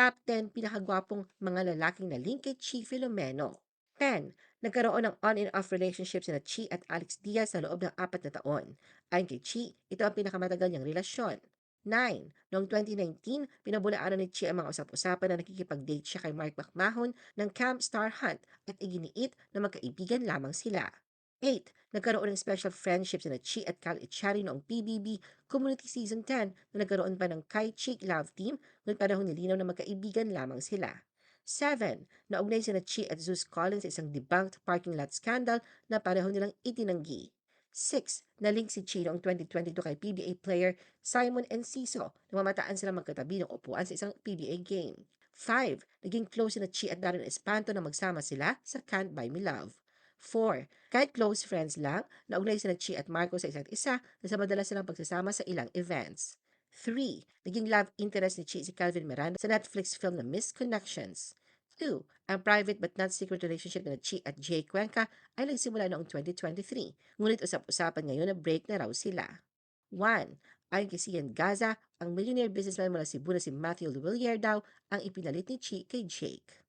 Top 10 pinakagwapong mga lalaking na link kay Chi Filomeno. 10. Nagkaroon ng on and off relationships na Chi at Alex Diaz sa loob ng apat na taon. Ayon kay Chi, ito ang pinakamatagal niyang relasyon. 9. Noong 2019, pinabulaanan ni Chi ang mga usap-usapan na nakikipag-date siya kay Mark McMahon ng Camp Star Hunt at iginiit na magkaibigan lamang sila. 8. Nagkaroon ng special friendships na Chi at Cal Echari noong PBB Community Season 10 na nagkaroon pa ng Kai Chick Love Team ngunit panahon nilinaw na magkaibigan lamang sila. 7. Naugnay sina Chi at Zeus Collins sa isang debunked parking lot scandal na pareho nilang itinanggi. 6. Nalink si Chi noong 2022 kay PBA player Simon Enciso na mamataan silang magkatabi ng upuan sa isang PBA game. 5. Naging close sina Chi at Darren Espanto na magsama sila sa Can't Buy Me Love. 4. Kahit close friends lang, naugnay sina Chi at Marco sa isa't isa na sa madalas silang pagsasama sa ilang events. 3. Naging love interest ni Chi si Calvin Miranda sa Netflix film na Misconnections. 2. Ang private but not secret relationship na Chi at Jay Cuenca ay nagsimula noong 2023, ngunit usap-usapan ngayon na break na raw sila. 1. Ayon kay Sian Gaza, ang millionaire businessman mula Cebu na si Matthew Luwilier daw ang ipinalit ni Chi kay Jake.